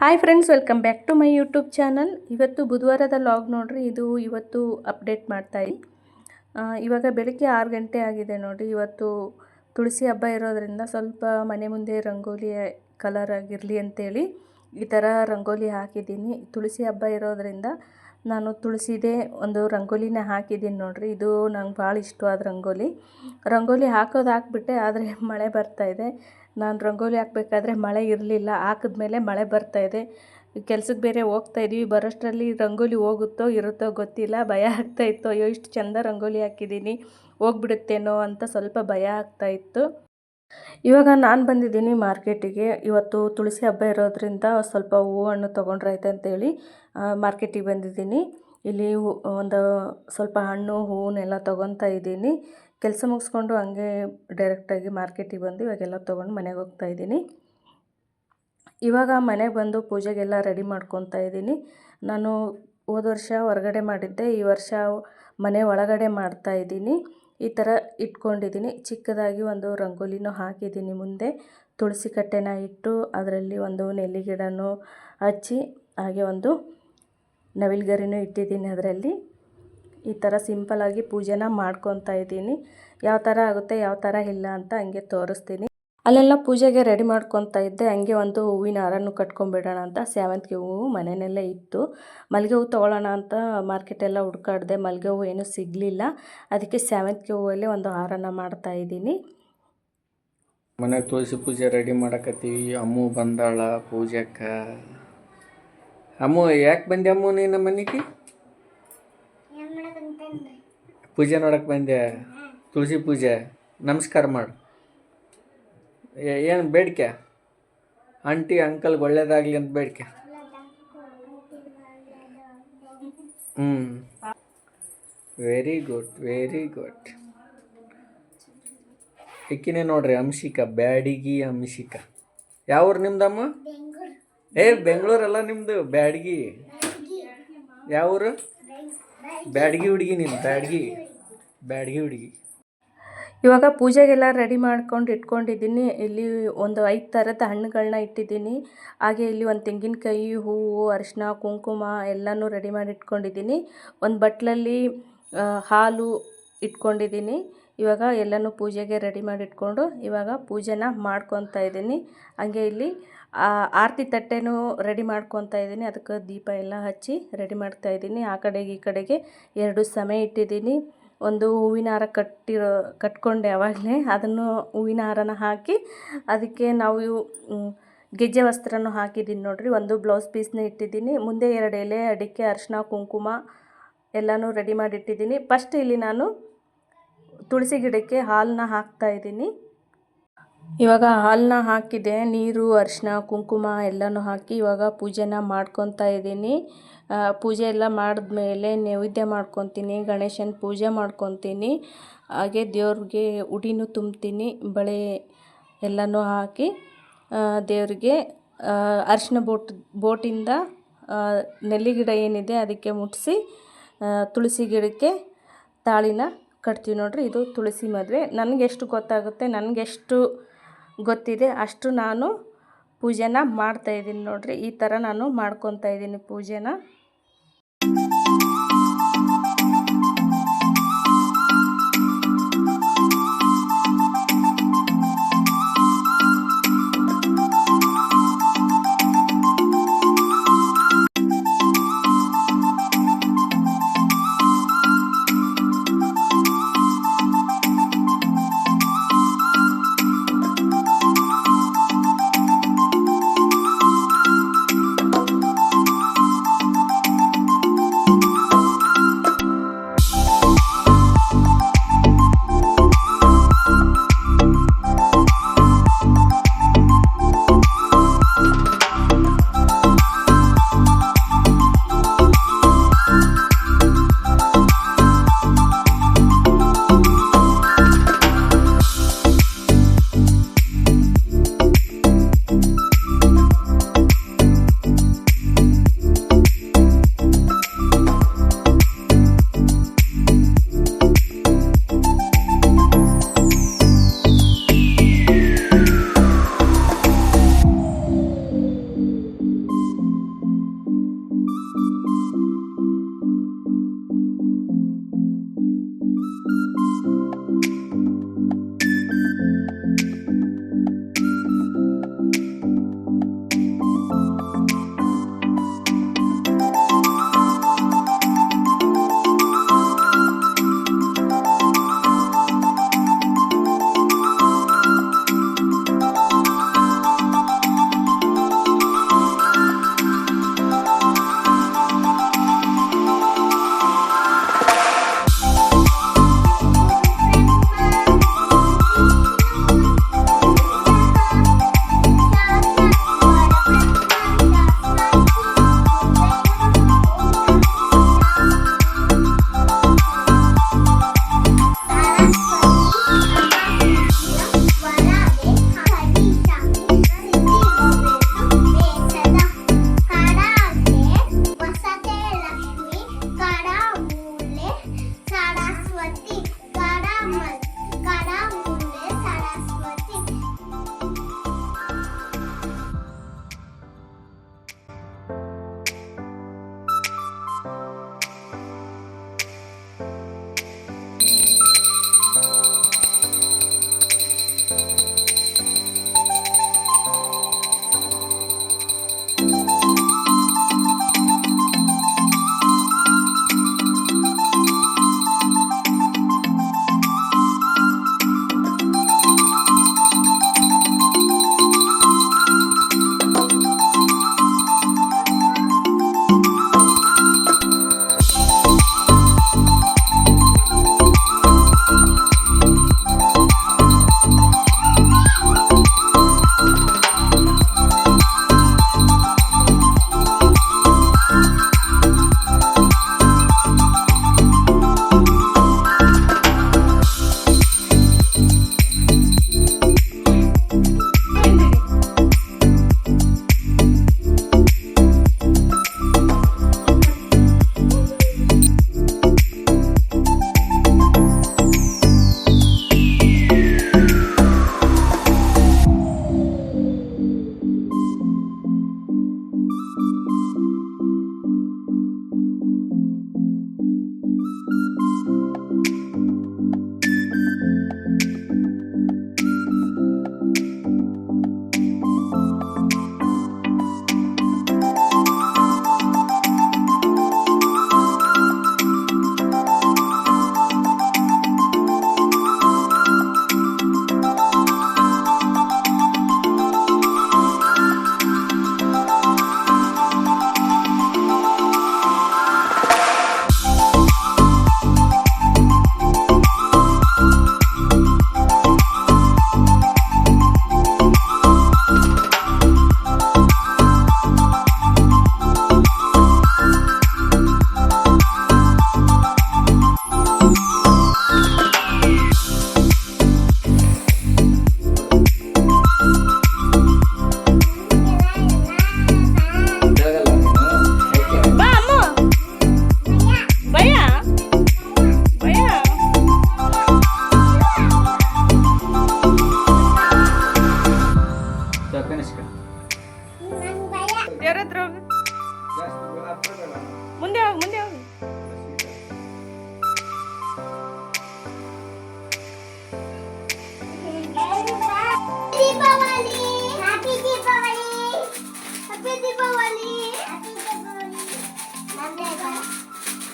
Hi friends welcome back to my YouTube channel ಇವತ್ತು ಬುಧವಾರದ log ನೋಡ್ರಿ ಇದು ಇವತ್ತು ಅಪ್ಡೇಟ್ ಮಾಡ್ತಾ ಆ, ಇವಾಗ ಬೆಳಗ್ಗೆ ಆರು ಗಂಟೆ ಆಗಿದೆ ನೋಡಿ ಇವತ್ತು ತುಳಸಿ ಹಬ್ಬ ಇರೋದರಿಂದ ಸ್ವಲ್ಪ ಮನೆ ಮುಂದೆ ರಂಗೋಲಿ ಕಲರ್ ಆಗಿರಲಿ ಅಂತೇಳಿ ಈ ಥರ ರಂಗೋಲಿ ಹಾಕಿದ್ದೀನಿ. ತುಳಸಿ ಹಬ್ಬ ಇರೋದ್ರಿಂದ ನಾನು ತುಳಸಿದೆ ಒಂದು ರಂಗೋಲಿನ ಹಾಕಿದ್ದೀನಿ ನೋಡಿರಿ. ಇದು ನಂಗೆ ಭಾಳ ಇಷ್ಟವಾದ ರಂಗೋಲಿ. ರಂಗೋಲಿ ಹಾಕೋದು ಹಾಕ್ಬಿಟ್ಟೆ, ಆದರೆ ಮಳೆ ಬರ್ತಾ ಇದೆ. ನಾನು ರಂಗೋಲಿ ಹಾಕಬೇಕಾದ್ರೆ ಮಳೆ ಇರಲಿಲ್ಲ. ಹಾಕಿದ್ಮೇಲೆ ಮಳೆ ಬರ್ತಾ ಇದೆ. ಕೆಲ್ಸಕ್ಕೆ ಬೇರೆ ಹೋಗ್ತಾ ಇದ್ದೀವಿ ಬರೋಷ್ಟರಲ್ಲಿ ರಂಗೋಲಿ ಹೋಗುತ್ತೋ ಇರುತ್ತೋ ಗೊತ್ತಿಲ್ಲ. ಭಯ ಆಗ್ತಾಯಿತ್ತು ಅಯ್ಯೋ, ಇಷ್ಟು ಚಂದ ರಂಗೋಲಿ ಹಾಕಿದ್ದೀನಿ. ಹೋಗ್ಬಿಡುತ್ತೇನೋ ಅಂತ ಸ್ವಲ್ಪ ಭಯ ಆಗ್ತಾ ಇತ್ತು. ಇವಾಗ ನಾನು ಬಂದಿದ್ದೀನಿ ಮಾರ್ಕೆಟಿಗೆ. ಇವತ್ತು ತುಳಸಿ ಹಬ್ಬ ಇರೋದ್ರಿಂದ ಸ್ವಲ್ಪ ಹೂವು ಹಣ್ಣು ತೊಗೊಂಡ್ರಾಯ್ತು ಅಂತೇಳಿ ಮಾರ್ಕೆಟಿಗೆ ಬಂದಿದ್ದೀನಿ. ಇಲ್ಲಿ ಒಂದು ಸ್ವಲ್ಪ ಹಣ್ಣು, ಹೂವನ್ನೆಲ್ಲ ತೊಗೊತಾ ಇದ್ದೀನಿ. ಕೆಲಸ ಮುಗಿಸ್ಕೊಂಡು ಹಂಗೆ ಡೈರೆಕ್ಟಾಗಿ ಮಾರ್ಕೆಟಿಗೆ ಬಂದು ಇವಾಗೆಲ್ಲ ತೊಗೊಂಡು ಮನೆಗೆ ಹೋಗ್ತಾ ಇದ್ದೀನಿ. ಇವಾಗ ಮನೆಗೆ ಬಂದು ಪೂಜೆಗೆಲ್ಲ ರೆಡಿ ಮಾಡ್ಕೊತಾ ಇದ್ದೀನಿ. ನಾನು ಹೋದ ವರ್ಷ ಹೊರಗಡೆ ಮಾಡಿದ್ದೆ, ಈ ವರ್ಷ ಮನೆ ಒಳಗಡೆ ಮಾಡ್ತಾ ಇದ್ದೀನಿ. ಈ ಥರ ಇಟ್ಕೊಂಡಿದ್ದೀನಿ. ಚಿಕ್ಕದಾಗಿ ಒಂದು ರಂಗೋಲಿನೂ ಹಾಕಿದ್ದೀನಿ ಮುಂದೆ. ತುಳಸಿ ಕಟ್ಟೆನ ಇಟ್ಟು ಅದರಲ್ಲಿ ಒಂದು ನೆಲ್ಲಿ ಗಿಡನೂ ಹಚ್ಚಿ, ಹಾಗೆ ಒಂದು ನವಿಲ್ಗರಿನೂ ಇಟ್ಟಿದ್ದೀನಿ ಅದರಲ್ಲಿ. ಈ ಥರ ಸಿಂಪಲಾಗಿ ಪೂಜೆನ ಮಾಡ್ಕೊತಾ ಇದ್ದೀನಿ. ಯಾವ ಥರ ಆಗುತ್ತೆ, ಯಾವ ಥರ ಇಲ್ಲ ಅಂತ ಹಂಗೆ ತೋರಿಸ್ತೀನಿ. ಅಲ್ಲೆಲ್ಲ ಪೂಜೆಗೆ ರೆಡಿ ಮಾಡ್ಕೊತಾ ಇದ್ದೆ. ಹಂಗೆ ಒಂದು ಹೂವಿನ ಹಾರನೂ ಕಟ್ಕೊಂಡ್ಬಿಡೋಣ ಅಂತ ಸೇವಂತಿಗೆ ಹೂವು ಮನೆಯಲ್ಲೇ ಇತ್ತು. ಮಲ್ಲಿಗೆ ಹೂವು ತೊಗೊಳ್ಳೋಣ ಅಂತ ಮಾರ್ಕೆಟೆಲ್ಲ ಹುಡ್ಕಾಡ್ದೆ ಮಲ್ಲಿಗೆ ಹೂವು ಏನೂ ಸಿಗಲಿಲ್ಲ. ಅದಕ್ಕೆ ಸೇವಂತಿಗೆ ಹೂವಲ್ಲಿ ಒಂದು ಹಾರನ ಮಾಡ್ತಾ ಇದ್ದೀನಿ. ಮನೆಗೆ ತುಳಸಿ ಪೂಜೆ ರೆಡಿ ಮಾಡಕತ್ತೀವಿ. ಅಮ್ಮು ಬಂದಾಳ ಪೂಜಕ್ಕ ಅಮ್ಮು ಯಾಕೆ ಬಂದೆ ಅಮ್ಮು ನೀನು ಮನೆಗೆ? ಪೂಜೆ ನೋಡಕ್ಕೆ ಬಂದೆ. ತುಳಸಿ ಪೂಜೆ. ನಮಸ್ಕಾರ ಮಾಡು. ಏನು ಬೇಡಿಕೆ? ಆಂಟಿ ಅಂಕಲ್ಗೆ ಒಳ್ಳೇದಾಗಲಿ ಅಂತ ಬೇಡಿಕೆ? ಹ್ಞೂ ವೆರಿ ಗುಡ್ ವೆರಿ ಗುಡ್ ಇಕ್ಕಿನೇ ನೋಡ್ರಿ ಅಂಶಿಕ ಬ್ಯಾಡಿಗಿ ಅಂಶಿಕ ಯಾವ ಊರು ನಿಮ್ದಮ್ಮ ಏ, ಬೆಂಗಳೂರಲ್ಲ ನಿಮ್ಮದು ಬ್ಯಾಡಗಿ. ಯಾವ ಊರು ಬ್ಯಾಡಗಿ ಹುಡುಗಿ ನಿಮ್ಮ ಬ್ಯಾಡಗಿ. ಬ್ಯಾಡಗಿ ಹುಡುಗಿ. ಇವಾಗ ಪೂಜೆಗೆಲ್ಲ ರೆಡಿ ಮಾಡ್ಕೊಂಡು ಇಟ್ಕೊಂಡಿದ್ದೀನಿ. ಇಲ್ಲಿ ಒಂದು ಐದು ಥರದ ಹಣ್ಣುಗಳನ್ನ ಇಟ್ಟಿದ್ದೀನಿ. ಹಾಗೆ ಇಲ್ಲಿ ಒಂದು ತೆಂಗಿನಕಾಯಿ, ಹೂವು ಅರಿಶಿನ ಕುಂಕುಮ ಎಲ್ಲನೂ ರೆಡಿ ಮಾಡಿ ಇಟ್ಕೊಂಡಿದ್ದೀನಿ. ಒಂದು ಬಟ್ಲಲ್ಲಿ ಹಾಲು ಇಟ್ಕೊಂಡಿದ್ದೀನಿ. ಇವಾಗ ಎಲ್ಲನೂ ಪೂಜೆಗೆ ರೆಡಿ ಮಾಡಿ ಇಟ್ಕೊಂಡು ಇವಾಗ ಪೂಜೆನ ಮಾಡ್ಕೊತಾ ಇದ್ದೀನಿ. ಹಾಗೆ ಇಲ್ಲಿ ಆರತಿ ತಟ್ಟೆನೂ ರೆಡಿ ಮಾಡ್ಕೊತಾ ಇದ್ದೀನಿ. ಅದಕ್ಕೆ ದೀಪ ಎಲ್ಲ ಹಚ್ಚಿ ರೆಡಿ ಮಾಡ್ತಾ ಇದ್ದೀನಿ. ಆ ಕಡೆಗೆ ಈ ಕಡೆಗೆ ಎರಡು ಸಮಯ ಇಟ್ಟಿದ್ದೀನಿ. ಒಂದು ಹೂವಿನ ಹಾರ ಕಟ್ಟಿರೋ, ಕಟ್ಕೊಂಡೆ ಆವಾಗಲೇ ಅದನ್ನು ಹೂವಿನ ಹಾರನ ಹಾಕಿ, ಅದಕ್ಕೆ ನಾವು ಗೆಜ್ಜೆ ವಸ್ತ್ರನೂ ಹಾಕಿದ್ದೀನಿ ನೋಡಿರಿ. ಒಂದು ಬ್ಲೌಸ್ ಪೀಸ್ನ ಇಟ್ಟಿದ್ದೀನಿ ಮುಂದೆ ಎರಡು ಎಲೆ, ಅಡಿಕೆ ಅರಿಶಿನ ಕುಂಕುಮ ಎಲ್ಲನೂ ರೆಡಿ ಮಾಡಿ ಇಟ್ಟಿದ್ದೀನಿ ಫಸ್ಟ್ ಇಲ್ಲಿ ನಾನು ತುಳಸಿ ಗಿಡಕ್ಕೆ ಹಾಲನ್ನ ಹಾಕ್ತಾ ಇದ್ದೀನಿ ಇವಾಗ ಹಾಲನ್ನ ಹಾಕಿದೆ, ನೀರು ಅರಿಶಿನ ಕುಂಕುಮ ಎಲ್ಲನೂ ಹಾಕಿ ಇವಾಗ ಪೂಜೆನ ಮಾಡ್ಕೊತಾ ಇದ್ದೀನಿ. ಪೂಜೆ ಎಲ್ಲ ಮಾಡಿದ್ಮೇಲೆ ನೈವೇದ್ಯ ಮಾಡ್ಕೊತೀನಿ, ಗಣೇಶನ ಪೂಜೆ ಮಾಡ್ಕೊತೀನಿ. ಹಾಗೆ ದೇವ್ರಿಗೆ ಉಡಿನೂ ತುಂಬ್ತೀನಿ, ಬಳೆ ಎಲ್ಲನೂ ಹಾಕಿ ದೇವರಿಗೆ ಅರಿಶಿನ ಬೋಟ್, ಬೋಟಿಂದ ನೆಲ್ಲಿ ಗಿಡ ಏನಿದೆ ಅದಕ್ಕೆ ಮುಟ್ಟಿಸಿ ತುಳಸಿ ಗಿಡಕ್ಕೆ ತಾಳಿನ ಕಟ್ತೀವಿ ನೋಡಿರಿ, ಇದು ತುಳಸಿ ಮದುವೆ. ನನಗೆಷ್ಟು ಗೊತ್ತಾಗುತ್ತೆ ನನಗೆಷ್ಟು ಗೊತ್ತಿದೆ. ಅಷ್ಟು ನಾನು ಪೂಜೆನ ಮಾಡ್ತಾಯಿದ್ದೀನಿ ನೋಡಿರಿ. ಈ ಥರ ನಾನು ಮಾಡ್ಕೊತಾ ಇದ್ದೀನಿ ಪೂಜೆನ.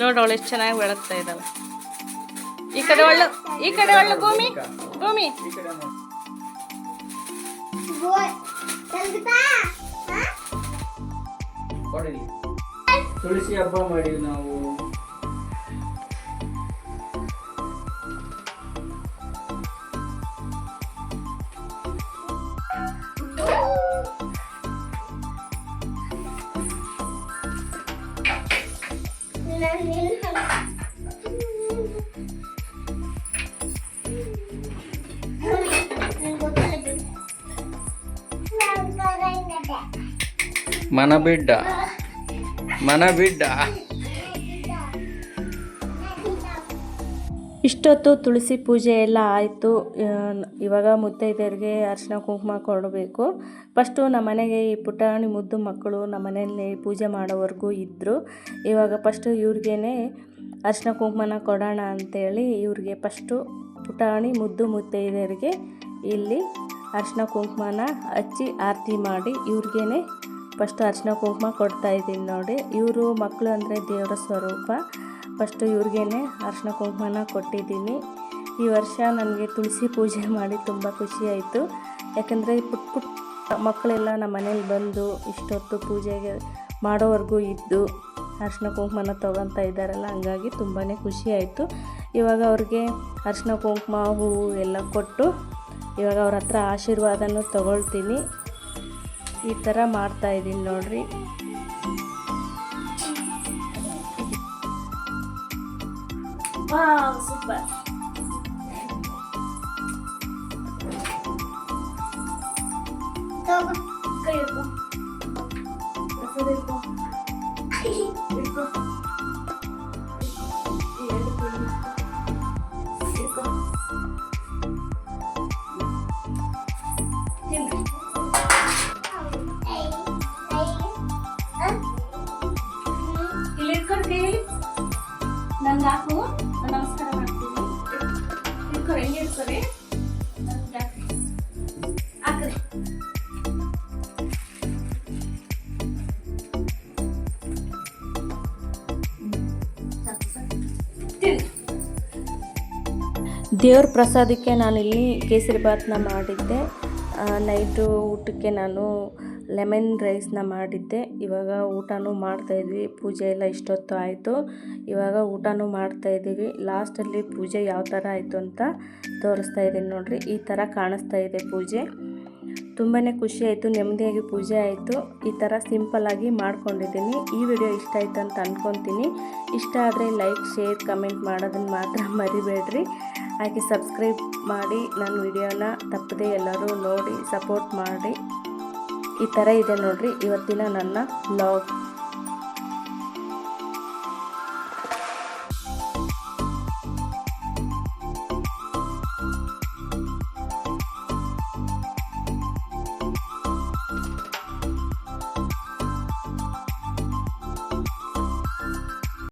ನೋಡು, ಅವಳು ಎಷ್ಟು ಚೆನ್ನಾಗಿ ಬೆಳಗ್ತಾ ಇದ್ದಾಳೆ. ಈ ಕಡೆ ಒಳ್ಳೆ, ಈ ಕಡೆ ಒಳ್ಳೆ, ಭೂಮಿ ಭೂಮಿ. ತುಳಸಿ ಹಬ್ಬ ಮಾಡಿ ನಾವು. ಮನ ಬಿಡ್ಡ. ಮನ ಬಿಡ್ಡ. ಇಷ್ಟೊತ್ತು ತುಳಸಿ ಪೂಜೆ ಎಲ್ಲ ಆಯಿತು. ಇವಾಗ ಮುತ್ತೈದೆಯರಿಗೆ ಅರಿಶಿನ ಕುಂಕುಮ ಕೊಡಬೇಕು. ಫಸ್ಟು ನಮ್ಮ ಮನೆಗೆ ಈ ಪುಟಾಣಿ ಮುದ್ದು ಮಕ್ಕಳು ನಮ್ಮ ಮನೆಯಲ್ಲಿ ಪೂಜೆ ಮಾಡೋವರೆಗೂ ಇದ್ದರು ಇವಾಗ ಫಸ್ಟು ಇವ್ರಿಗೇ ಅರಿಶಿನ ಕುಂಕುಮನ ಕೊಡೋಣ ಅಂತೇಳಿ ಇವ್ರಿಗೆ ಫಸ್ಟು ಪುಟಾಣಿ ಮುದ್ದು ಮುತ್ತೈದೆಯರಿಗೆ ಇಲ್ಲಿ ಅರಿಶಿನ ಕುಂಕುಮನ ಹಚ್ಚಿ ಆರತಿ ಮಾಡಿ ಇವ್ರಿಗೇನೆ ಫಸ್ಟ್ ಅರ್ಶಿನ ಕುಂಕುಮ ಕೊಡ್ತಾ ಇದ್ದೀನಿ ನೋಡಿ. ಇವರು ಮಕ್ಕಳು ಅಂದರೆ ದೇವರ ಸ್ವರೂಪ. ಫಸ್ಟು ಇವ್ರಿಗೇನೆ ಅರ್ಶಿನ ಕುಂಕುಮನ ಕೊಟ್ಟಿದ್ದೀನಿ. ಈ ವರ್ಷ ನನಗೆ ತುಳಸಿ ಪೂಜೆ ಮಾಡಿ ತುಂಬ ಖುಷಿಯಾಯಿತು ಯಾಕೆಂದರೆ ಪುಟ್ ಪುಟ್ ಮಕ್ಕಳೆಲ್ಲ ನಮ್ಮ ಮನೇಲಿ ಬಂದು ಇಷ್ಟೊತ್ತು ಪೂಜೆಗೆ ಮಾಡೋವರೆಗೂ ಇದ್ದು ಅರ್ಶಿನ ಕುಂಕುಮನ ತೊಗೊತಾ ಇದ್ದಾರಲ್ಲ, ಹಂಗಾಗಿ ತುಂಬಾ ಖುಷಿಯಾಯಿತು ಇವಾಗ ಅವ್ರಿಗೆ ಅರ್ಶಿನ ಕುಂಕುಮ, ಹೂವು ಎಲ್ಲ ಕೊಟ್ಟು ಇವಾಗ ಅವ್ರ ಹತ್ರ ಆಶೀರ್ವಾದನೂ ತಗೊಳ್ತೀನಿ. ಈ ಥರ ಮಾಡ್ತಾ ಇದ್ದೀನಿ ನೋಡ್ರಿ. ಸೂಪರ್. ಕೈ ಇಟ್ಕೊರಿ ಹೆಂಗೆ ಇರ್ತಾರೆ? ದೇವ್ರ ಪ್ರಸಾದಕ್ಕೆ ನಾನಿಲ್ಲಿ ಕೇಸರಿ ಭಾತ್ನ ಮಾಡಿದ್ದೆ. ನೈಟು ಊಟಕ್ಕೆ ನಾನು ಲೆಮನ್ ರೈಸ್ನ ಮಾಡಿದ್ದೆ. ಇವಾಗ ಊಟನೂ ಮಾಡ್ತಾಯಿದ್ವಿ ಪೂಜೆ ಎಲ್ಲ ಇಷ್ಟೊತ್ತು ಆಯಿತು. ಇವಾಗ ಊಟನೂ ಮಾಡ್ತಾಯಿದ್ದೀವಿ ಲಾಸ್ಟಲ್ಲಿ ಪೂಜೆ ಯಾವ ಥರ ಆಯಿತು ಅಂತ ತೋರಿಸ್ತಾ ಇದ್ದೀನಿ ನೋಡಿರಿ. ಈ ಥರ ಕಾಣಿಸ್ತಾ ಇದೆ ಪೂಜೆ. ತುಂಬಾ ಖುಷಿ ಆಯಿತು. ನೆಮ್ಮದಿಯಾಗಿ ಪೂಜೆ ಆಯಿತು. ಈ ಥರ ಸಿಂಪಲ್ಲಾಗಿ ಮಾಡ್ಕೊಂಡಿದ್ದೀನಿ. ಈ ವಿಡಿಯೋ ಇಷ್ಟ ಆಯಿತು ಅಂತ ಅಂದ್ಕೊತೀನಿ ಇಷ್ಟ ಆದರೆ ಲೈಕ್, ಶೇರ್, ಕಮೆಂಟ್ ಮಾಡೋದನ್ನು ಮಾತ್ರ ಮರಿಬೇಡ್ರಿ. ಹಾಗೆ ಸಬ್ಸ್ಕ್ರೈಬ್ ಮಾಡಿ ನನ್ನ ವಿಡಿಯೋನ ತಪ್ಪದೆ ಎಲ್ಲರೂ ನೋಡಿ ಸಪೋರ್ಟ್ ಮಾಡಿ. ಈ ಥರ ಇದೆ ನೋಡ್ರಿ. ಇವತ್ತಿನ ನನ್ನ ಬ್ಲಾಗ್